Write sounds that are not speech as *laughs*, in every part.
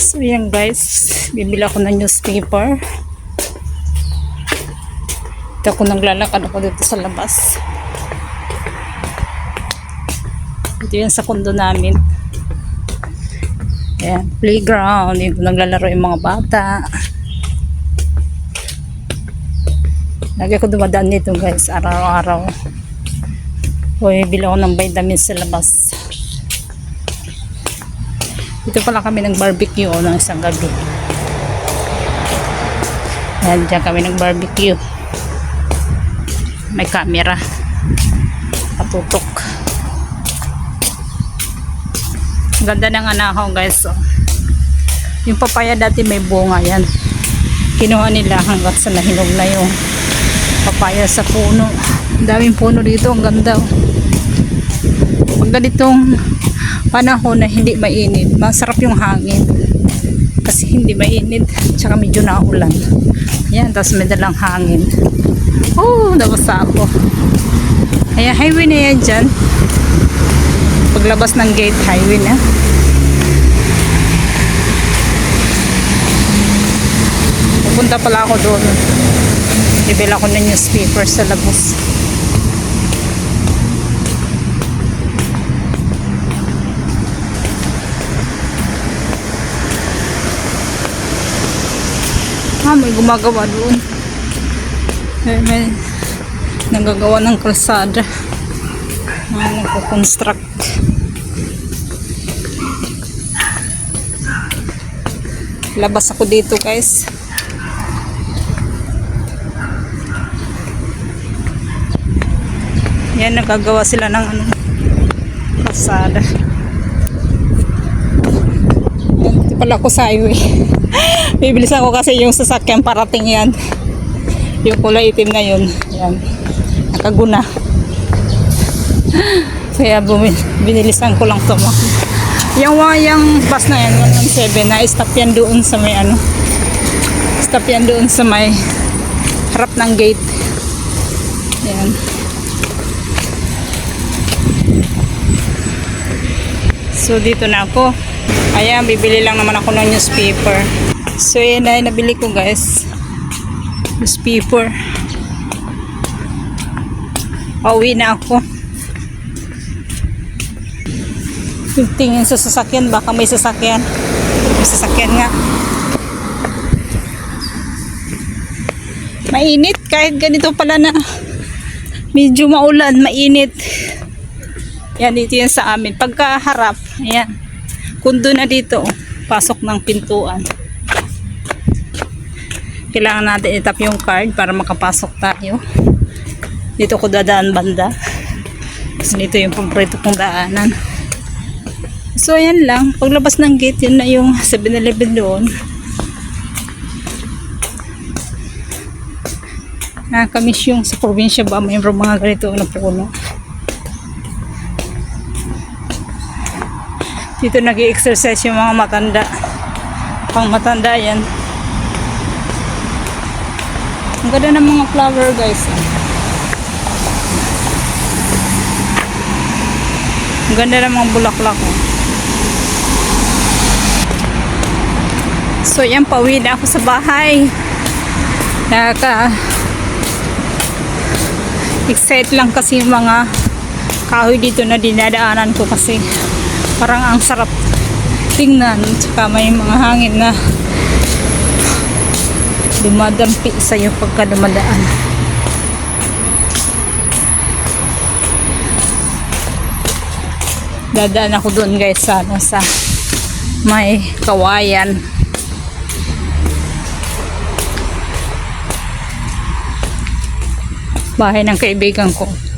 So yan guys, bibili ako ng newspaper. Ito ako naglalakad ako dito sa labas. Ito yan sa kondo namin. Ayan, playground. Yung naglalaro yung mga bata. Lagi ako dumadaan dito guys, araw-araw. O, bibili ako ng vitamins sa labas. Dito pala kami ng barbecue o ng isang gabi. Ayan, dyan kami ng barbecue. May camera. Patutok. Ganda ng anahaw guys. Oh. Yung papaya dati may bunga yan. Kinuha nila hanggang sa nahinog na yung papaya sa puno. Ang daming puno dito. Ang ganda. Oh. Pag ganitong panahon na hindi mainit, masarap yung hangin. Kasi hindi mainit. Tsaka medyo naulan. Ayan, tapos may dalang hangin. Oh, nabasa ako. Ayan, highway na yan dyan. Paglabas ng gate, highway na. Pupunta pala ako doon. Bibila ko ng newspaper sa labas. Gumagawa doon. May, may nagagawa ng kalsada. Mga nagko-construct. Labas ako dito guys. Yan, nagagawa sila ng ano, kalsada. Yan, pala ako sa highway. *laughs* Bibilisan ko kasi yung sasakyan parating yan. Yung kulay itim na yun. Yan. Nakaguna. *laughs* Kaya bumi, binilisan ko lang tumakbo. Yung wayang bus na yan, 117 na stop yan doon sa may ano. Stop yan doon sa may harap ng gate. Yan. So dito na ako. Ayan, bibili lang naman ako ng newspaper. So yan na yung nabili ko guys. Newspaper. Pauwi na ako. Tingin sa sasakyan, baka may sasakyan. May sasakyan nga. Mainit kahit ganito pala na medyo maulan, mainit. Yan, dito yan sa amin. Pagkaharap, ayan. Kundo na dito, oh. pasok ng pintuan. Kailangan natin itap yung card para makapasok tayo. Dito ko dadaan banda. Kasi dito yung paborito kong daanan. So, ayan lang. Paglabas ng gate, yun na yung 7-Eleven doon. Nakakamiss yung sa probinsya ba, mayroong mga ganito na puno. Dito nag exercise yung mga matanda. Pang matanda yan. Ang ganda ng mga flower guys. Ang ganda ng mga bulaklak. oh. So yan, pauwi na ako sa bahay. Nakaka excite lang kasi mga kahoy dito na dinadaanan ko kasi parang ang sarap tingnan tsaka may mga hangin na dumadampi sa iyo pagka dumadaan. Dadaan ako doon guys sa, ano, sa may kawayan. Bahay ng kaibigan ko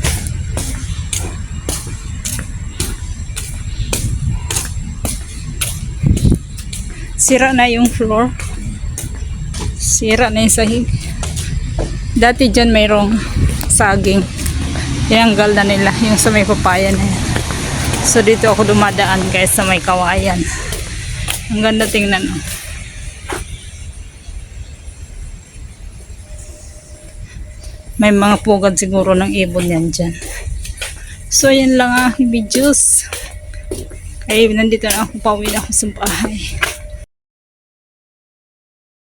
sira na yung floor. Sira na yung sahig dati dyan mayroong saging. Tinanggal na nila yung sa may papaya na yan so dito ako dumadaan guys sa may kawayan. Ang ganda tingnan oh. may mga pugad siguro ng ibon yan dyan. So yan lang ang aking videos. Kaya nandito na ako pauwi na ako sa bahay